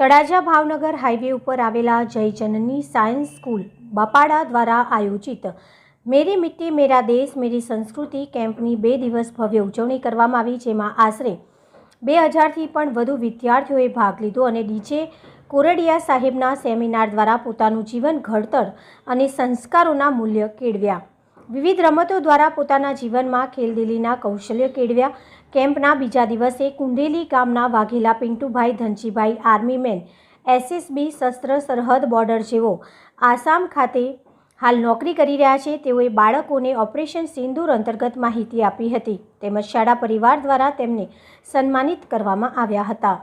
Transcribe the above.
Talaja Bhavnagar highway ઉપર આવેલા જયજનની science school બપાડા દ્વારા આયોજિત મેરી મિટ્ટી, મેરા દેશ, મેરી સંસ્કૃતિ કેમ્પની બે દિવસ ભવ્ય ઉજવણી કરવામાં આવી, જેમાં આશરે બે હજારથી પણ વધુ વિદ્યાર્થીઓએ ભાગ લીધો અને ડીજે કોરડિયા સાહેબના સેમિનાર દ્વારા પોતાનું જીવન ઘડતર અને સંસ્કારોના મૂલ્ય કેળવ્યા. વિવિધ રમતો દ્વારા પોતાના જીવનમાં ખેલદિલીના કૌશલ્ય કેળવ્યા. કેમ્પના બીજા દિવસે કુંડેલી ગામના Vaghela Pintubhai Dhanjibhai army man SSB શસ્ત્ર સરહદ બોર્ડર જેવો આસામ ખાતે હાલ નોકરી કરી રહ્યા છે. તેઓએ બાળકોને ઓપરેશન સિંદૂર અંતર્ગત માહિતી આપી હતી. તેમજ શાળા પરિવાર દ્વારા તેમને સન્માનિત કરવામાં આવ્યા હતા.